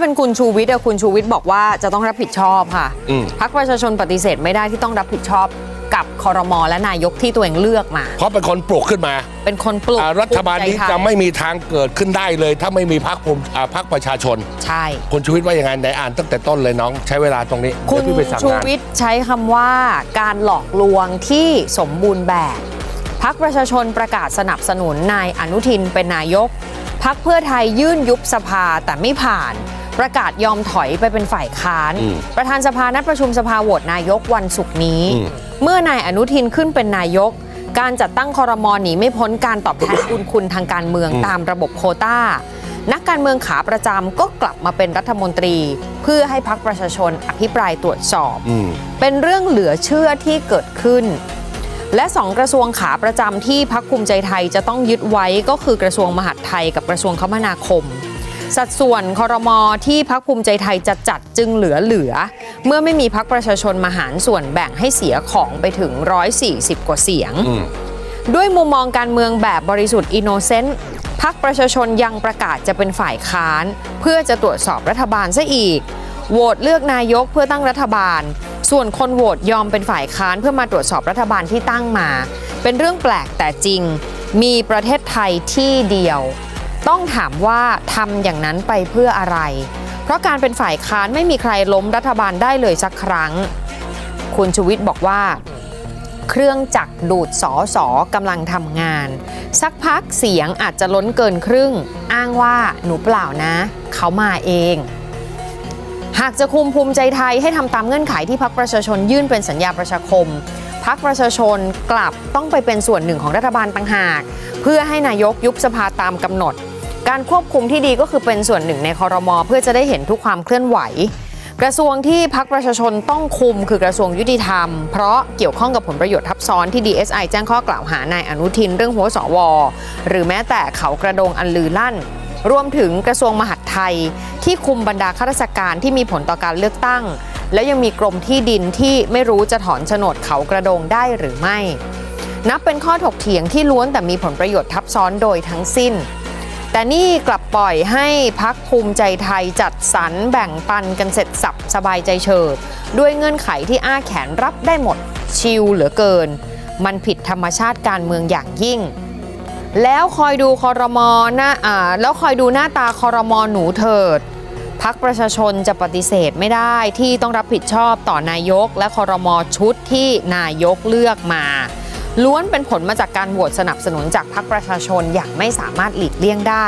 เป็นคุณชูวิทย์อะคุณชูวิทย์บอกว่าจะต้องรับผิดชอบค่ะอืม พักประชาชนปฏิเสธไม่ได้ที่ต้องรับผิดชอบกับคอรมอและนายกที่ตัวเองเลือกมา เพราะเป็นคนปลุกขึ้นมาเป็นคนปลุกอ่ารัฐบาลนี้ภูใจไทยจะไม่มีทางเกิดขึ้นได้เลย ถ้าไม่มีพรรคภูมิอ่าพรรคประชาชน ใช่ คุณชูวิทย์ว่ายังไงไหนอ่านตั้งแต่ต้นเลยน้อง ใช้เวลาตรงนี้คุเดี๋ยณวพี่ไปสั่งชูงาน วิทย์ใช้คำว่าการหลอกลวงที่สมบูรณ์แบบ พักประชาชนประกาศสนับสนุนนายอนุทินเป็นนายก พักเพื่อไทยยื่นยุบสภาแต่ไม่ผ่าน ประกาศยอมถอยไปเป็นฝ่ายค้านอืมประธานสภานัดประชุมสภาโหวตนายกวันศุกร์นี้อืมเมื่อนายอนุทินขึ้นเป็นนายก การจัดตั้งคอรมอหนีไม่พ้นการตอบแทนบุญคุณทางการเมืองตามระบบโควต้า นักการเมืองขาประจำก็กลับมาเป็นรัฐมนตรี เพื่อให้พักประชาชนอภิปรายตรวจสอบอืมเป็นเรื่องเหลือเชื่อที่เกิดขึ้นและสองกระทรวงขาประจำที่พักภูมิใจไทยจะต้องยึดไว้ก็คือกระทรวงมหาดไทยกับกระทรวงคมนาคม สัดส่วนคอรมอที่พักภูมิใจไทยจะจัดจึงเหลือเหลือ เมื่อไม่มีพักประชาชนมาหารส่วนแบ่งให้เสียของไปถึง 140 กว่าเสียงอืมด้วยมุมมองการเมืองแบบบริสุทธิ์อินโนเซนต์พักประชาชนยังประกาศจะเป็นฝ่ายค้าน เพื่อจะตรวจสอบรัฐบาลซะอีก โหวตเลือกนายกเพื่อตั้งรัฐบาล ส่วนคนโหวตยอมเป็นฝ่ายค้านเพื่อมาตรวจสอบรัฐบาลที่ตั้งมา เป็นเรื่องแปลกแต่จริง มีประเทศไทยที่เดียว ต้องถามว่าทำอย่างนั้นไปเพื่ออะไร เพราะการเป็นฝ่ายค้านไม่มีใครล้มรัฐบาลได้เลยสักครั้ง คุณชูวิทย์บอกว่า เครื่องจักรดูดสอสอกำลังทำงาน สักพักเสียงอาจจะล้นเกินครึ่ง อ้างว่าหนูเปล่านะ เขามาเองหากจะคุมภูมิใจไทยให้ทำตามเงื่อนไขที่พักประชาชนยื่นเป็นสัญญาประชาคม พักประชาชนกลับต้องไปเป็นส่วนหนึ่งของรัฐบาลต่างหาก เพื่อให้นายกยุบสภาตามกำหนด การควบคุมที่ดีก็คือเป็นส่วนหนึ่งในคอรมอเพื่อจะได้เห็นทุกความเคลื่อนไหว กระทรวงที่พักประชาชนต้องคุมคือกระทรวงยุติธรรม เพราะเกี่ยวข้องกับผลประโยชน์ทับซ้อนที่ DSI แจ้งข้อกล่าวหานายอนุทินเรื่องหัวสว หรือแม้แต่เขากระโดงอันลือลั่น รวมถึงกระทรวงมหาดไทย ที่คุมบรรดาข้าราชการที่มีผลต่อการเลือกตั้ง และยังมีกรมที่ดินที่ไม่รู้จะถอนโฉนดเขากระโดงได้หรือไม่ นับเป็นข้อถกเถียงที่ล้วนแต่มีผลประโยชน์ทับซ้อนโดยทั้งสิ้น แต่นี่กลับปล่อยให้พักภูมิใจไทยจัดสรรแบ่งปันกันเสร็จสับสบายใจเฉิบด้วยเงื่อนไขที่อ้าแขนรับได้หมดชิลเหลือเกิน มันผิดธรรมชาติการเมืองอย่างยิ่ง แล้วคอยดูคอรมอหน้าอ่าแล้วคอยดูหน้าตาคอรมอหนูเถิดพักประชาชนจะปฏิเสธไม่ได้ที่ต้องรับผิดชอบต่อนายกและคอรมอชุดที่นายกเลือกมา ล้วนเป็นผลมาจากการโหวตสนับสนุนจากพรรคประชาชนอย่างไม่สามารถหลีกเลี่ยงได้